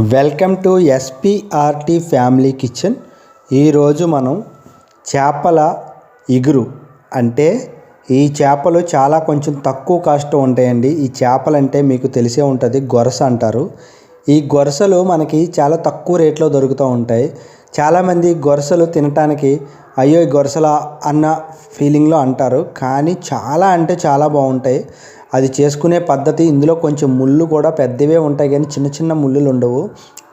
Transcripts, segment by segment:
Welcome to SPRT family kitchen. ఈరోజు మనం చేపల ఇగురు అంటే ఈ చేపలు చాలా కొంచెం తక్కువ కాస్ట్ ఉంటాయండి. ఈ చేపలు అంటే మీకు తెలిసే ఉంటుంది గొరస అంటారు. ఈ గొరసలు మనకి చాలా తక్కువ రేట్లో దొరుకుతూ ఉంటాయి. చాలామంది గొరసలు తినటానికి అయ్యో ఈ గొరసల అన్న ఫీలింగ్లో అంటారు. కానీ చాలా అంటే చాలా బాగుంటాయి. అది చేసుకునే పద్ధతి ఇందులో కొంచెం ముళ్ళు కూడా పెద్దవే ఉంటాయి కానీ చిన్న చిన్న ముళ్ళులు ఉండవు.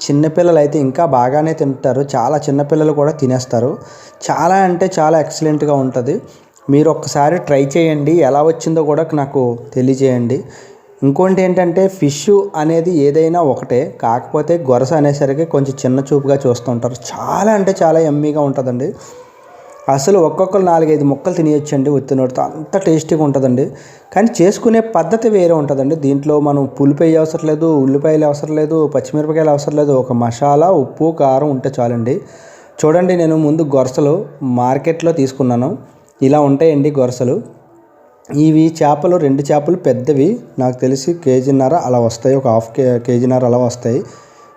చిన్నపిల్లలు అయితే ఇంకా బాగానే తింటారు. చాలా చిన్నపిల్లలు కూడా తినేస్తారు. చాలా అంటే చాలా ఎక్సలెంట్గా ఉంటుంది. మీరు ఒక్కసారి ట్రై చేయండి. ఎలా వచ్చిందో కూడా నాకు తెలియజేయండి. ఇంకోటి ఏంటంటే ఫిష్ అనేది ఏదైనా ఒకటే. కాకపోతే గొరస అనేసరికి కొంచెం చిన్న చూపుగా చూస్తుంటారు. చాలా అంటే చాలా ఎమ్మీగా ఉంటుందండి. అసలు ఒక్కొక్కరు నాలుగైదు ముక్కలు తినేయచ్చండి ఉత్తినోటితో అంత టేస్టీగా ఉంటుందండి. కానీ చేసుకునే పద్ధతి వేరే ఉంటుందండి. దీంట్లో మనం పులిపి అవసరం లేదు ఉల్లిపాయలు అవసరం లేదు పచ్చిమిరపకాయలు అవసరం లేదు. ఒక మసాలా ఉప్పు కారం ఉంటే చాలండి. చూడండి నేను ముందు గొరసలు మార్కెట్లో తీసుకున్నాను. ఇలా ఉంటాయండి గొరసలు. ఇవి చేపలు రెండు చేపలు పెద్దవి. నాకు తెలిసి కేజీన్నర అలా వస్తాయి. ఒక హాఫ్ కే కేజీన్నర అలా వస్తాయి.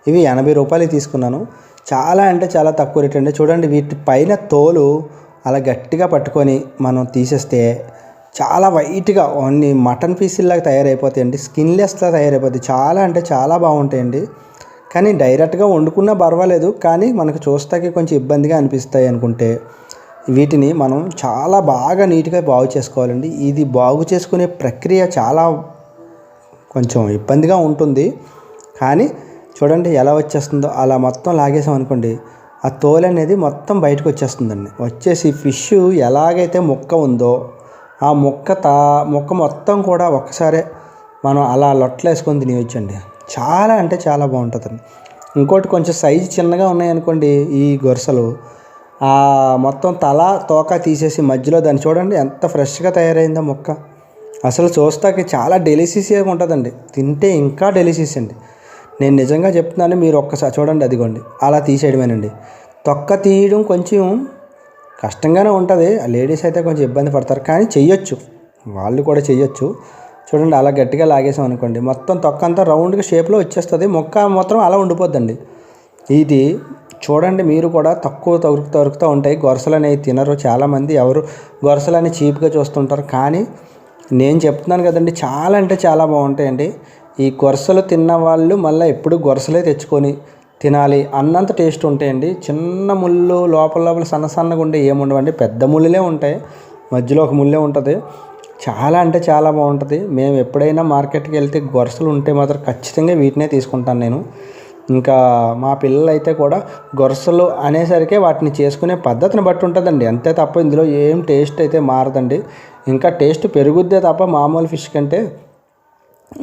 ఇవి ఎనభై రూపాయలు తీసుకున్నాను. చాలా అంటే చాలా తక్కువ రేట్ అండి. చూడండి వీటి పైన తోలు అలా గట్టిగా పట్టుకొని మనం తీసేస్తే చాలా వైట్గా ఓన్లీ మటన్ పీసుల్లాగా తయారైపోతాయండి. స్కిన్లెస్లా తయారైపోతాయి. చాలా అంటే చాలా బాగుంటాయండి. కానీ డైరెక్ట్గా వండుకున్నా పర్వాలేదు. కానీ మనకు చూస్తాకి కొంచెం ఇబ్బందిగా అనిపిస్తాయి అనుకుంటే వీటిని మనం చాలా బాగా నీట్గా బాగు చేసుకోవాలండి. ఇది బాగు చేసుకునే ప్రక్రియ చాలా కొంచెం ఇబ్బందిగా ఉంటుంది. కానీ చూడండి ఎలా వచ్చేస్తుందో. అలా మొత్తం లాగేసాం అనుకోండి ఆ తోలు అనేది మొత్తం బయటకు వచ్చేస్తుందండి. వచ్చేసి ఫిష్ ఎలాగైతే ముక్క ఉందో ఆ ముక్క తా ముక్క మొత్తం కూడా ఒక్కసారే మనం అలా లొట్టలేసుకొని తినేయచ్చండి. చాలా అంటే చాలా బాగుంటుందండి. ఇంకోటి కొంచెం సైజు చిన్నగా ఉన్నాయనుకోండి ఈ గొరసలు ఆ మొత్తం తల తోక తీసేసి మధ్యలో దాన్ని చూడండి ఎంత ఫ్రెష్గా తయారైందో మొక్క. అసలు చూస్తాకి చాలా డెలిసియస్గా ఉంటుందండి. తింటే ఇంకా డెలిసియస్ అండి. నేను నిజంగా చెప్తున్నాను మీరు ఒక్కసారి చూడండి అదిగోండి. అలా తీసేయడమేనండి. తొక్క తీయడం కొంచెం కష్టంగానే ఉంటుంది. లేడీస్ అయితే కొంచెం ఇబ్బంది పడతారు కానీ చెయ్యొచ్చు. వాళ్ళు కూడా చెయ్యొచ్చు. చూడండి అలా గట్టిగా లాగేసాం అనుకోండి మొత్తం తొక్క అంతా రౌండ్గా షేప్లో వచ్చేస్తుంది. మొక్క మాత్రం అలా ఉండిపోద్దండి. ఇది చూడండి మీరు కూడా తక్కువ దొరుకు దొరుకుతూ ఉంటాయి. గొరసలు అనేవి తినరు చాలామంది. ఎవరు గొరసలు అనేవి చీప్గా చూస్తుంటారు కానీ నేను చెప్తున్నాను కదండి చాలా అంటే చాలా బాగుంటాయండి. ఈ గొరసలు తిన్న వాళ్ళు మళ్ళీ ఎప్పుడు గొరసలే తెచ్చుకొని తినాలి అన్నంత టేస్ట్ ఉంటాయండి చిన్న ముళ్ళు లోపల లోపల సన్న సన్నగా ఉండే ఏముండవండి. పెద్ద ముళ్ళులే ఉంటాయి. మధ్యలో ఒక ముళ్ళే ఉంటుంది. చాలా అంటే చాలా బాగుంటుంది. మేము ఎప్పుడైనా మార్కెట్కి వెళ్తే గొరసలు ఉంటే మాత్రం ఖచ్చితంగా వీటినే తీసుకుంటాను నేను. ఇంకా మా పిల్లలు అయితే కూడా గొరసలు అనేసరికి వాటిని చేసుకునే పద్ధతిని బట్టి ఉంటుందండి. అంతే తప్ప ఇందులో ఏం టేస్ట్ అయితే మారదండి. ఇంకా టేస్ట్ పెరుగుద్దే తప్ప మామూలు ఫిష్ కంటే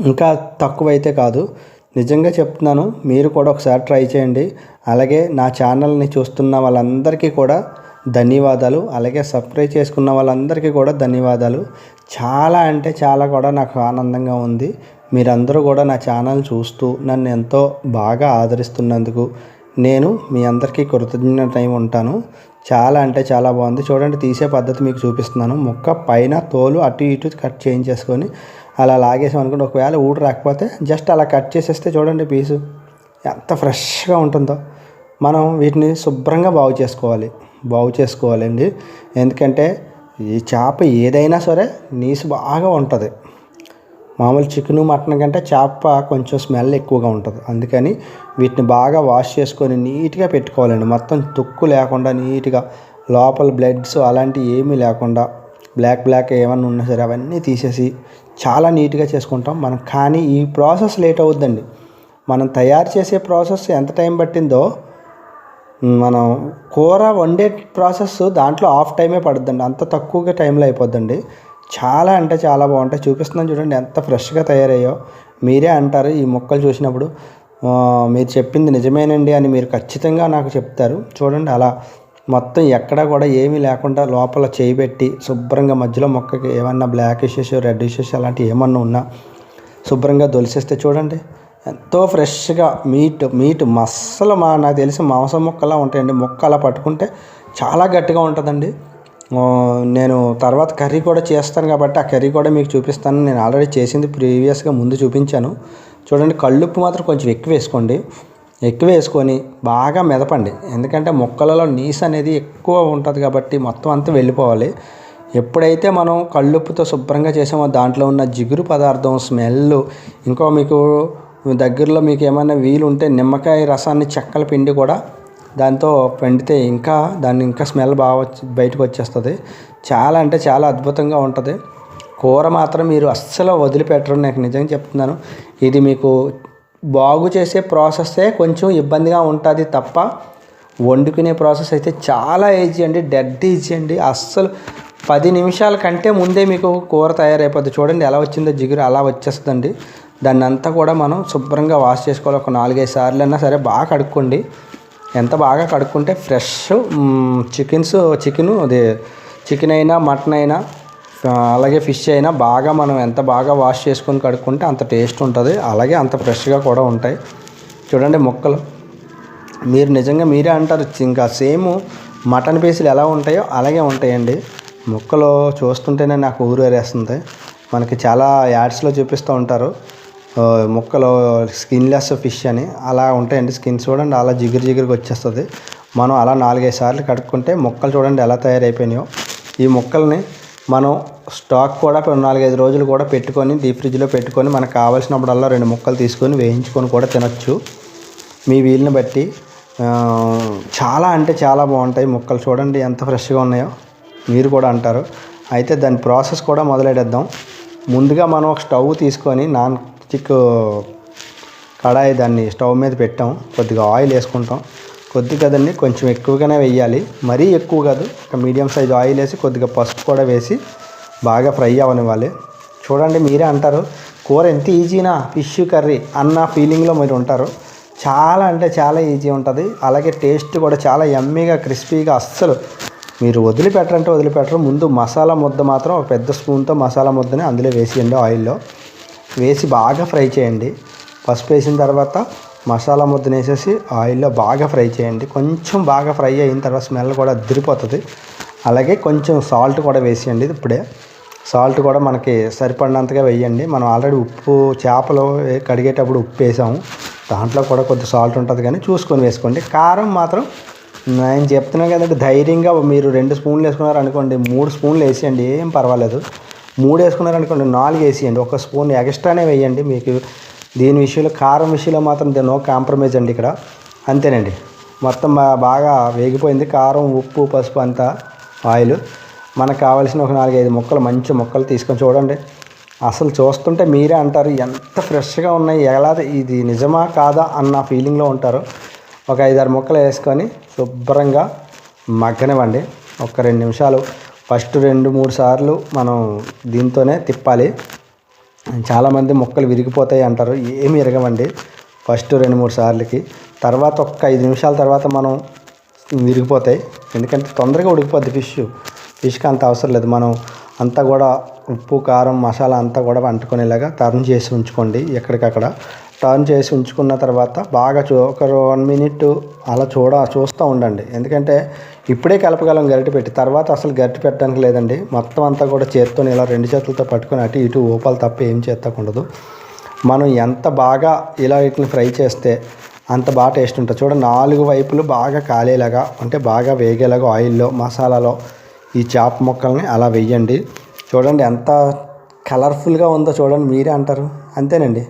ఇంకా తక్కువైతే కాదు. నిజంగా చెప్తున్నాను మీరు కూడా ఒకసారి ట్రై చేయండి. అలాగే నా ఛానల్ని చూస్తున్న వాళ్ళందరికీ కూడా ధన్యవాదాలు. అలాగే సబ్స్క్రైబ్ చేసుకున్న వాళ్ళందరికీ కూడా ధన్యవాదాలు. చాలా అంటే చాలా కూడా నాకు ఆనందంగా ఉంది. మీరందరూ కూడా నా ఛానల్ చూస్తూ నన్ను ఎంతో బాగా ఆదరిస్తున్నందుకు నేను మీ అందరికీ కృతజ్ఞతై ఉంటాను. చాలా అంటే చాలా బాగుంది. చూడండి తీసే పద్ధతి మీకు చూపిస్తున్నాను. ముక్క పైన తోలు అటు ఇటు కట్ చేయించేసుకొని అలా లాగేసాం అనుకుంటే ఒకవేళ ఊడు రాకపోతే జస్ట్ అలా కట్ చేసేస్తే చూడండి పీసు. ఎంత ఫ్రెష్గా ఉంటుందో. మనం వీటిని శుభ్రంగా బాగు చేసుకోవాలి. బాగు చేసుకోవాలండి. ఎందుకంటే ఈ చేప ఏదైనా సరే నీసు బాగా ఉంటుంది. మామూలు చికెన్ మటన్ కంటే చేప కొంచెం స్మెల్ ఎక్కువగా ఉంటుంది. అందుకని వీటిని బాగా వాష్ చేసుకొని నీట్గా పెట్టుకోవాలండి. మొత్తం తుక్కు లేకుండా నీట్గా లోపల బ్లడ్స్ అలాంటివి ఏమీ లేకుండా బ్లాక్ బ్లాక్ ఏమన్నా ఉన్నా సరే అవన్నీ తీసేసి చాలా నీట్గా చేసుకుంటాం. మనం కానీ ఈ ప్రాసెస్ లేట్ అవుద్దండి. మనం తయారు చేసే ప్రాసెస్ ఎంత టైం పట్టిందో మనం కూర వండే ప్రాసెస్ దాంట్లో హాఫ్ టైమే పడుద్దండి. అంత తక్కువగా టైంలో అయిపోద్దండి. చాలా అంటే చాలా బాగుంటాయి. చూపిస్తున్నాను చూడండి ఎంత ఫ్రెష్గా తయారయ్యో. మీరే అంటారు ఈ మొక్కలు చూసినప్పుడు. మీరు చెప్పింది నిజమేనండి అని మీరు ఖచ్చితంగా నాకు చెప్తారు. చూడండి అలా మొత్తం ఎక్కడ కూడా ఏమీ లేకుండా లోపల చేయి పెట్టి శుభ్రంగా మధ్యలో మొక్కకి ఏమన్నా బ్లాక్ ఇష్యూస్ రెడ్ ఇష్యూస్ అలాంటివి ఏమన్నా ఉన్నా శుభ్రంగా దొలిసేస్తే చూడండి. ఎంతో ఫ్రెష్గా మీట్ మీట్ మస్సలు మా నాకు తెలిసి మాంసం ముక్కలా ఉంటాయండి. మొక్క అలా పట్టుకుంటే చాలా గట్టిగా ఉంటుందండి. నేను తర్వాత కర్రీ కూడా చేస్తాను కాబట్టి ఆ కర్రీ కూడా మీకు చూపిస్తాను. నేను ఆల్రెడీ చేసింది ప్రీవియస్గా ముందు చూపించాను. చూడండి కళ్ళుప్పు మాత్రం కొంచెం ఎక్కువ వేసుకోండి. ఎక్కువ వేసుకొని బాగా మెదపండి. ఎందుకంటే ముక్కలలో నీసు అనేది ఎక్కువ ఉంటుంది కాబట్టి మొత్తం అంతా వెళ్ళిపోవాలి. ఎప్పుడైతే మనం కళ్ళుప్పుతో శుభ్రంగా చేసామో దాంట్లో ఉన్న జిగురు పదార్థం స్మెల్ ఇంకో మీకు దగ్గరలో మీకు ఏమైనా వీలు ఉంటే నిమ్మకాయ రసాన్ని చెక్కల పిండి కూడా దాంతో పండితే ఇంకా దాన్ని ఇంకా స్మెల్ బాగా వచ్చి బయటకు వచ్చేస్తుంది. చాలా అంటే చాలా అద్భుతంగా ఉంటుంది. కూర మాత్రం మీరు అస్సలు వదిలిపెట్టరు. నాకు నిజంగా చెప్తున్నాను. ఇది మీకు బాగు చేసే ప్రాసెస్సే కొంచెం ఇబ్బందిగా ఉంటుంది తప్ప వండుకునే ప్రాసెస్ అయితే చాలా ఈజీ అండి డెడ్ ఈజీ అండి. అస్సలు పది నిమిషాల కంటే ముందే మీకు కూర తయారైపోద్ది. చూడండి ఎలా వచ్చిందో జిగురు అలా వచ్చేస్తుందండి. దాన్ని అంతా కూడా మనం శుభ్రంగా వాష్ చేసుకోవాలి. ఒక నాలుగైదు సార్లు అయినా సరే బాగా కడుక్కోండి. ఎంత బాగా కడుక్కుంటే ఫ్రెష్ చికెన్స్ చికెను అది చికెన్ అయినా మటన్ అయినా అలాగే ఫిష్ అయినా బాగా మనం ఎంత బాగా వాష్ చేసుకొని కడుక్కుంటే అంత టేస్ట్ ఉంటుంది. అలాగే అంత ఫ్రెష్గా కూడా ఉంటాయి. చూడండి ముక్కలు. మీరు నిజంగా మీరే అంటారు ఇంకా సేమ్ మటన్ పీసులు ఎలా ఉంటాయో అలాగే ఉంటాయండి. ముక్కలు చూస్తుంటేనే నాకు ఊరేరేస్తుంది. మనకి చాలా యాడ్స్లో చూపిస్తూ ఉంటారు. ముక్కలు స్కిన్లెస్ ఫిష్ అని. అలా ఉంటాయండి స్కిన్ చూడండి అలా జిగురు జిగురుగా వచ్చేస్తుంది. మనం అలా నాలుగైదు సార్లు కడుక్కుంటే ముక్కలు చూడండి ఎలా తయారైపోయినాయో. ఈ ముక్కల్ని మనం స్టాక్ కూడా నాలుగైదు రోజులు కూడా పెట్టుకొని డీప్ ఫ్రిడ్జ్లో పెట్టుకొని మనకు కావాల్సినప్పుడల్లా రెండు ముక్కలు తీసుకొని వేయించుకొని కూడా తినొచ్చు. మీ వీలుని బట్టి చాలా అంటే చాలా బాగుంటాయి ముక్కలు. చూడండి ఎంత ఫ్రెష్గా ఉన్నాయో. మీరు కూడా అంటారు. అయితే దాని ప్రాసెస్ కూడా మొదలెడేద్దాం. ముందుగా మనం ఒక స్టవ్ తీసుకొని నాన్ స్టిక్ కడాయి దాన్ని స్టవ్ మీద పెట్టాం. కొద్దిగా ఆయిల్ వేసుకుంటాం. కొద్ది కదండి కొంచెం ఎక్కువగానే వేయాలి మరీ ఎక్కువ కాదు ఒక మీడియం సైజ్ ఆయిల్ వేసి కొద్దిగా పసుపు కూడా వేసి బాగా ఫ్రై అవ్వనివ్వాలి. చూడండి మీరే అంటారు కూర ఎంత ఈజీనా ఫిష్ కర్రీ అన్న ఫీలింగ్లో మీరు ఉంటారు. చాలా అంటే చాలా ఈజీ ఉంటుంది. అలాగే టేస్ట్ కూడా చాలా ఎమ్మీగా క్రిస్పీగా అస్సలు మీరు వదిలిపెట్టరంటే వదిలిపెట్టరు. ముందు మసాలా ముద్ద మాత్రం ఒక పెద్ద స్పూన్తో మసాలా ముద్దని అందులో వేసేయండి ఆయిల్లో. వేసి బాగా ఫ్రై చేయండి. పసుపు వేసిన తర్వాత మసాలా ముద్దను వేసేసి ఆయిల్లో బాగా ఫ్రై చేయండి. కొంచెం బాగా ఫ్రై అయిన తర్వాత స్మెల్ కూడా అదిరిపోతుంది. అలాగే కొంచెం సాల్ట్ కూడా వేసేయండి ఇప్పుడే. సాల్ట్ కూడా మనకి సరిపడినంతగా వేయండి. మనం ఆల్రెడీ ఉప్పు చేపలు కడిగేటప్పుడు ఉప్పు వేసాము. దాంట్లో కూడా కొద్ది సాల్ట్ ఉంటుంది కానీ చూసుకొని వేసుకోండి. కారం మాత్రం నేను చెప్తున్నాను కదండి ధైర్యంగా మీరు రెండు స్పూన్లు వేసుకున్నారు అనుకోండి మూడు స్పూన్లు వేసేయండి ఏం పర్వాలేదు. మూడు వేసుకున్నారు అనుకోండి నాలుగు వేసేయండి. ఒక స్పూన్ ఎక్స్ట్రానే వేయండి. మీకు దీని విషయంలో కారం విషయంలో మాత్రం దే- నో కాంప్రమైజ్ అండి ఇక్కడ. అంతేనండి. మొత్తం బాగా వేగిపోయింది. కారం ఉప్పు పసుపు అంతా ఆయిల్. మనకు కావాల్సిన ఒక నాలుగైదు ముక్కలు మంచి ముక్కలు తీసుకొని చూడండి. అసలు చూస్తుంటే మీరే అంటారు ఎంత ఫ్రెష్గా ఉన్నాయి ఎలా ఇది నిజమా కాదా అన్న ఫీలింగ్లో ఉంటారు. ఒక ఐదారు ముక్కలు వేసుకొని శుభ్రంగా మగ్గనివ్వండి. ఒక రెండు నిమిషాలు. ఫస్ట్ రెండు మూడు సార్లు మనం దీంతోనే తిప్పాలి. చాలామంది మొక్కలు విరిగిపోతాయి అంటారు. ఏమి విరగవండి. ఫస్ట్ రెండు మూడు సార్లకి. తర్వాత ఒక్క ఐదు నిమిషాల తర్వాత మనం విరిగిపోతాయి. ఎందుకంటే తొందరగా ఉడికిపోద్ది ఫిష్. ఫిష్కి అంత అవసరం లేదు. మనం అంతా కూడా ఉప్పు కారం మసాలా అంతా కూడా అంటుకునేలాగా టర్న్ చేసి ఉంచుకోండి ఎక్కడికక్కడ. టర్న్ చేసి ఉంచుకున్న తర్వాత బాగా చూ ఒక వన్ మినిట్ అలా చూడ చూస్తూ ఉండండి. ఎందుకంటే ఇప్పుడే కలపగలం గరిటె పెట్టి తర్వాత అసలు గరిటె పెట్టడానికి లేదండి. మొత్తం అంతా కూడా చేత్తో ఇలా రెండు చేతులతో పట్టుకొని అటు ఇటు ఊపాలు తప్ప ఏం చేస్తకుండదు మనం ఎంత బాగా ఇలా వీటిని ఫ్రై చేస్తే అంత బాగా టేస్ట్ ఉంటుంది. చూడండి నాలుగు వైపులు బాగా కాలేలాగా అంటే బాగా వేగేలాగా ఆయిల్లో మసాలాలో ఈ చేప ముక్కల్ని అలా వేయండి. చూడండి ఎంత కలర్ఫుల్గా ఉందో చూడండి మీరే అంటారు. అంతేనండి.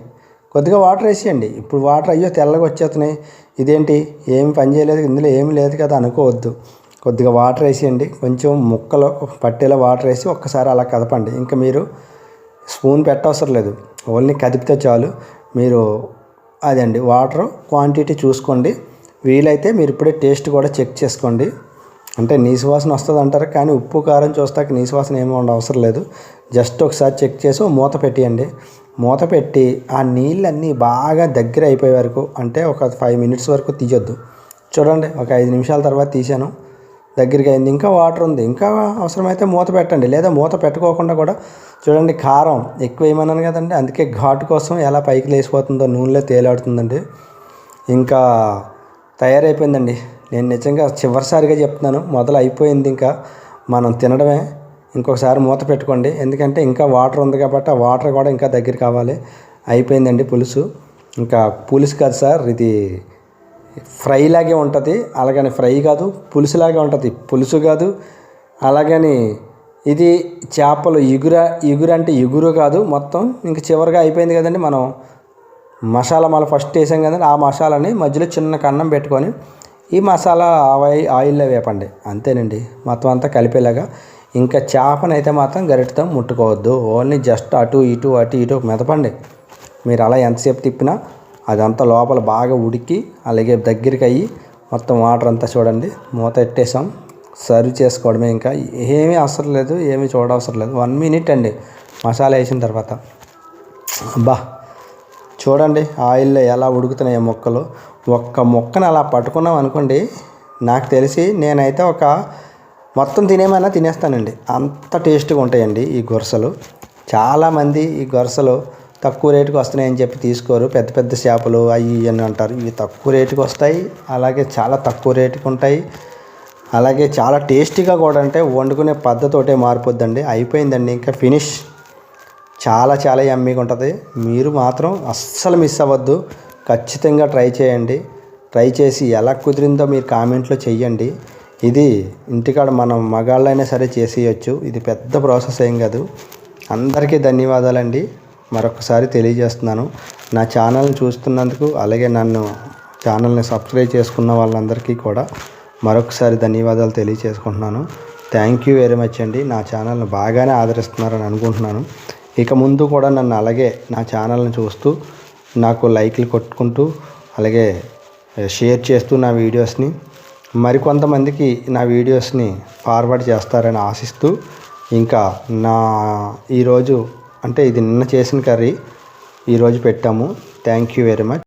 కొద్దిగా వాటర్ వేసేయండి. ఇప్పుడు వాటర్ అయ్యో తెల్లగా వచ్చేస్తున్నాయి. ఇదేంటి? ఏమి పని చేయలేదు. ఇందులో ఏమి లేదు కదా అనుకోవద్దు. కొద్దిగా వాటర్ వేసేయండి. కొంచెం ముక్కలు పట్టేలా వాటర్ వేసి ఒక్కసారి అలా కదపండి. ఇంకా మీరు స్పూన్ పెట్టవసరం లేదు. ఓన్లీ కదిపితే చాలు. మీరు అదండి. వాటర్ క్వాంటిటీ చూసుకోండి. వీలైతే మీరు ఇప్పుడే టేస్ట్ కూడా చెక్ చేసుకోండి. అంటే నీసు వాసన వస్తుంది అంటారు కానీ ఉప్పు కారం చూస్తాక నీసు వాసన ఏమీ అవసరం లేదు. జస్ట్ ఒకసారి చెక్ చేసి మూత పెట్టేయండి. మూత పెట్టి ఆ నీళ్ళన్నీ బాగా దగ్గర అయిపోయే వరకు అంటే ఒక ఫైవ్ మినిట్స్ వరకు తీయొద్దు. చూడండి ఒక ఐదు నిమిషాల తర్వాత తీసాను దగ్గరికి అయింది. ఇంకా వాటర్ ఉంది. ఇంకా అవసరమైతే మూత పెట్టండి. లేదా మూత పెట్టుకోకుండా కూడా చూడండి కారం ఎక్కువ వేయమన్నాను కదండి. అందుకే ఘాటు కోసం ఎలా పైకి లేసిపోతుందో నూనెలో తేలాడుతుందండి. ఇంకా తయారైపోయిందండి. నేను నిజంగా చివరిసారిగా చెప్తున్నాను. మొదలు అయిపోయింది ఇంకా మనం తినడమే. ఇంకొకసారి మూత పెట్టుకోండి. ఎందుకంటే ఇంకా వాటర్ ఉంది కాబట్టి ఆ వాటర్ కూడా ఇంకా దగ్గర కావాలి. అయిపోయిందండి పులుసు. ఇంకా పులుసు కాదు సార్ ఇది ఫ్రై లాగే ఉంటుంది. అలాగని ఫ్రై కాదు పులుసులాగే ఉంటుంది. పులుసు కాదు అలాగని ఇది చేపలు ఇగుర ఇగురు అంటే ఇగురు కాదు మొత్తం. ఇంక చివరిగా అయిపోయింది కదండి మనం మసాలా మళ్ళీ ఫస్ట్ వేసాం కదండి. ఆ మసాలాని మధ్యలో చిన్న కన్నం పెట్టుకొని ఈ మసాలా ఆయి- ఆయిల్లో వేపండి. అంతేనండి. మొత్తం అంతా కలిపేలాగా. ఇంకా చేపనైతే మాత్రం గరిటతో ముట్టుకోవద్దు. ఓన్లీ జస్ట్ అటు ఇటు అటు ఇటు మెదపండి. మీరు అలా ఎంతసేపు తిప్పినా అదంతా లోపల బాగా ఉడికి అలాగే దగ్గరికి అయ్యి మొత్తం వాటర్ అంతా చూడండి. మూత పెట్టేసాం సర్వ్ చేసుకోవడమే ఇంకా. ఏమీ అవసరం లేదు ఏమీ చూడవసరం లేదు. వన్ మినిట్ అండి మసాలా వేసిన తర్వాత. అబ్బా! చూడండి ఆయిల్లో ఎలా ఉడుకుతున్నాయి మొక్కలు. ఒక్క మొక్కను అలా పట్టుకున్నాం అనుకోండి నాకు తెలిసి నేనైతే ఒక మొత్తం తినేమైనా తినేస్తానండి. అంత టేస్ట్గా ఉంటాయండి ఈ గురసలు. చాలామంది ఈ గురసలు తక్కువ రేటుకి వస్తున్నాయని చెప్పి తీసుకోరు. పెద్ద పెద్ద చేపలు అవి అని అంటారు. ఇవి తక్కువ రేటుకి వస్తాయి. అలాగే చాలా తక్కువ రేటుకి ఉంటాయి. అలాగే చాలా టేస్టీగా కూడా అంటే వండుకునే పద్ధతి ఒకటే మారిపోద్దండి. అయిపోయిందండి ఇంకా ఫినిష్. చాలా చాలా యమ్మీగా ఉంటుంది. మీరు మాత్రం అస్సలు మిస్ అవ్వద్దు. ఖచ్చితంగా ట్రై చేయండి. ట్రై చేసి ఎలా కుదిరిందో మీరు కామెంట్లో చెయ్యండి. ఇది ఇంటికాడ మనం మగాళ్ళైనా సరే చేసేయచ్చు. ఇది పెద్ద ప్రాసెస్ ఏం కాదు. అందరికీ ధన్యవాదాలండి. మరొకసారి తెలియజేస్తున్నాను. నా ఛానల్ని చూస్తున్నందుకు అలాగే నన్ను ఛానల్ని సబ్స్క్రైబ్ చేసుకున్న వాళ్ళందరికీ కూడా మరొకసారి ధన్యవాదాలు తెలియజేసుకుంటున్నాను. థ్యాంక్ యూ వెరీ మచ్ అండి. నా ఛానల్ని బాగానే ఆదరిస్తున్నారని అనుకుంటున్నాను. ఇక ముందు కూడా నన్ను అలాగే నా ఛానల్ని చూస్తూ నాకు లైక్లు కొట్టుకుంటూ అలాగే షేర్ చేస్తూ నా వీడియోస్ని మరికొంతమందికి నా వీడియోస్ని ఫార్వర్డ్ చేస్తారని ఆశిస్తూ ఇంకా నా ఈరోజు అంటే ఇది నిన్న చేసిన కర్రీ ఈరోజు పెట్టాము. Thank you very much